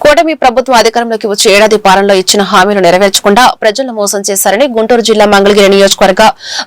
కూటమి ప్రభుత్వం అధికారంలోకి వచ్చి ఏడాది పాలనలో ఇచ్చిన హామీలు నెరవేర్చకుండా ప్రజలను మోసం చేశారని గుంటూరు జిల్లా మంగళగిరి నియోజకవర్గ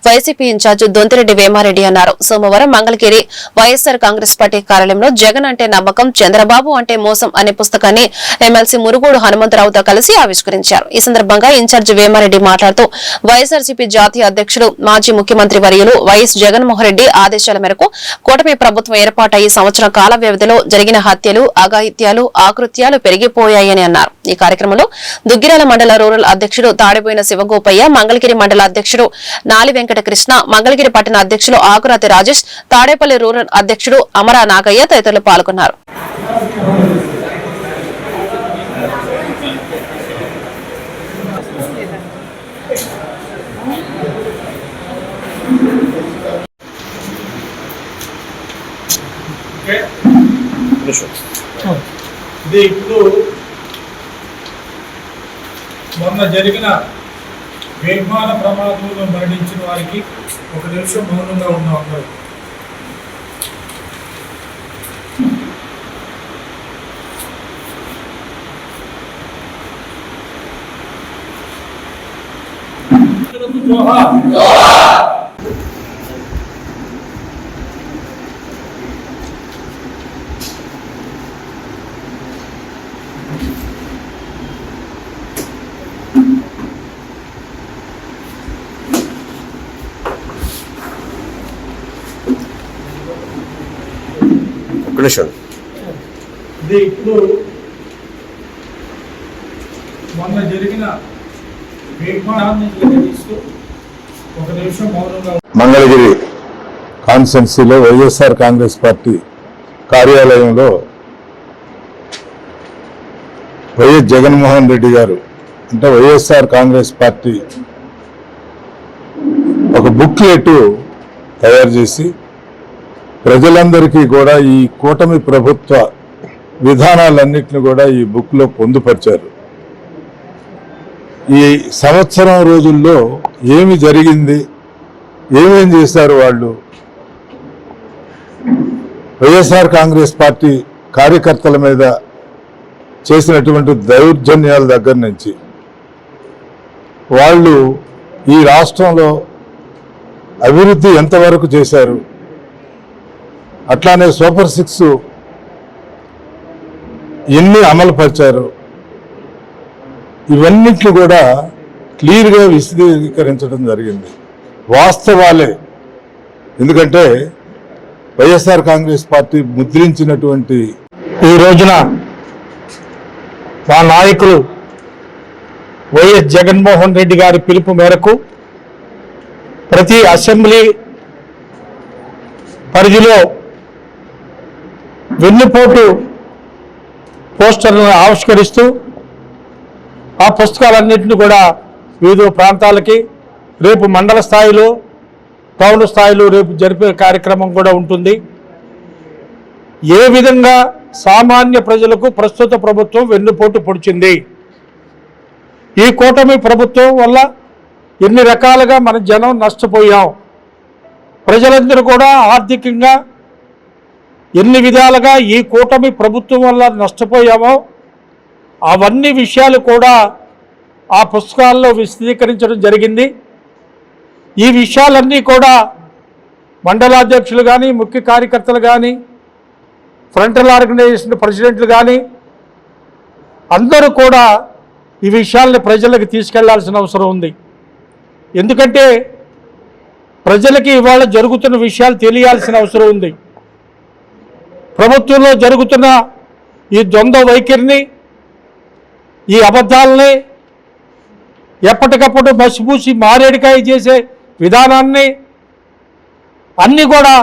వైసీపీ ఇన్ఛార్జ్ దొంతిరెడ్డి వేమారెడ్డి అన్నారు. సోమవారం మంగళగిరి వైఎస్సార్ కాంగ్రెస్ పార్టీ కార్యాలయంలో జగన్ అంటే నమ్మకం చంద్రబాబు అంటే మోసం అనే పుస్తకాన్ని ఎమ్మెల్సీ మురుగూడు హనుమంతరావుతో కలిసి ఆవిష్కరించారు. ఈ సందర్భంగా ఇన్ఛార్జ్ వేమారెడ్డి మాట్లాడుతూ వైఎస్ఆర్సీపీ జాతీయ అధ్యక్షుడు మాజీ ముఖ్యమంత్రి వర్యులు వైఎస్ జగన్మోహన్ రెడ్డి ఆదేశాల మేరకు కూటమి ప్రభుత్వం ఏర్పాటయ్యి సంవత్సరం కాల వ్యవధిలో జరిగిన హత్యలు అఘాయిత్యాలు ఆకృత్యాలు పెరిగిపోయాయని అన్నారు. ఈ కార్యక్రమంలో దుగ్గిరాల మండల రూరల్ అధ్యక్షుడు తాడిపోయిన శివగోపయ్య మంగళగిరి మండల అధ్యక్షుడు నాలి వెంకట కృష్ణ మంగళగిరి పట్టణ అధ్యక్షులు ఆకురాతి రాజేష్ తాడేపల్లి రూరల్ అధ్యక్షుడు అమరా నాగయ్య తదితరులు పాల్గొన్నారు. ఇది ఇప్పుడు మొన్న జరిగిన విమాన ప్రమాదంలో మరణించిన వారికి ఒక నిమిషం మౌనంగా ఉన్నాం అందరూ. జోహార్! ఒక్క నిమిషం. ఇది ఇప్పుడు మొన్న జరిగిన విమానాన్ని తీసుకు ఒక నిమిషం మౌనంగా మంగళగిరి కాన్స్టెన్సీలో వైఎస్ఆర్ కాంగ్రెస్ పార్టీ కార్యాలయంలో వైఎస్ జగన్మోహన్ రెడ్డి గారు అంటే వైఎస్ఆర్ కాంగ్రెస్ పార్టీ ఒక బుక్లెట్ తయారు చేసి ప్రజలందరికీ కూడా ఈ కూటమి ప్రభుత్వ విధానాలన్నింటిని కూడా ఈ బుక్లో పొందుపరిచారు. ఈ సంవత్సరం రోజుల్లో ఏమి జరిగింది? ఏమేం చేశారు వాళ్ళు? వైఎస్ఆర్ కాంగ్రెస్ పార్టీ కార్యకర్తల మీద చేసినటువంటి దౌర్జన్యాల దగ్గర నుంచి వాళ్ళు ఈ రాష్ట్రంలో అభివృద్ధి ఎంతవరకు చేశారు? అట్లానే సూపర్ సిక్స్ ఎన్ని అమలు పరిచారు? ఇవన్నిటిని కూడా క్లియర్గా విశదీకరించడం జరిగింది. వాస్తవాలే. ఎందుకంటే వైఎస్ఆర్ కాంగ్రెస్ పార్టీ ముద్రించినటువంటి ఈ రోజున మా నాయకులు వైఎస్ జగన్మోహన్ రెడ్డి గారి పిలుపు మేరకు ప్రతి అసెంబ్లీ పరిధిలో వెన్నుపోటు పోస్టర్లను ఆవిష్కరిస్తూ ఆ పుస్తకాలన్నింటినీ కూడా వివిధ ప్రాంతాలకి రేపు మండల స్థాయిలో టౌన్ స్థాయిలో రేపు జరిపే కార్యక్రమం కూడా ఉంటుంది. ఏ విధంగా సామాన్య ప్రజలకు ప్రస్తుత ప్రభుత్వం వెన్నుపోటు పొడిచింది? ఈ కూటమి ప్రభుత్వం వల్ల ఎన్ని రకాలుగా మన జనం నష్టపోయాం? ప్రజలందరూ కూడా ఆర్థికంగా ఎన్ని విధాలుగా ఈ కూటమి ప్రభుత్వం వల్ల నష్టపోయామో అవన్నీ విషయాలు కూడా ఆ పుస్తకాల్లో విశదీకరించడం జరిగింది. ఈ విషయాలన్నీ కూడా మండలాధ్యక్షులు కానీ ముఖ్య కార్యకర్తలు కానీ ఫ్రంటల్ ఆర్గనైజేషన్ ప్రెసిడెంట్లు కానీ అందరూ కూడా ఈ విషయాల్ని ప్రజలకు తీసుకెళ్ళాల్సిన అవసరం ఉంది. ఎందుకంటే ప్రజలకి ఇవాళ జరుగుతున్న విషయాలు తెలియాల్సిన అవసరం ఉంది. ప్రభుత్వంలో జరుగుతున్న ఈ ద్వంద్వ వైఖరిని ఈ అబద్ధాలని ఎప్పటికప్పుడు మసిపూసి మారేడికాయ చేసే విధానాన్ని అన్నీ కూడా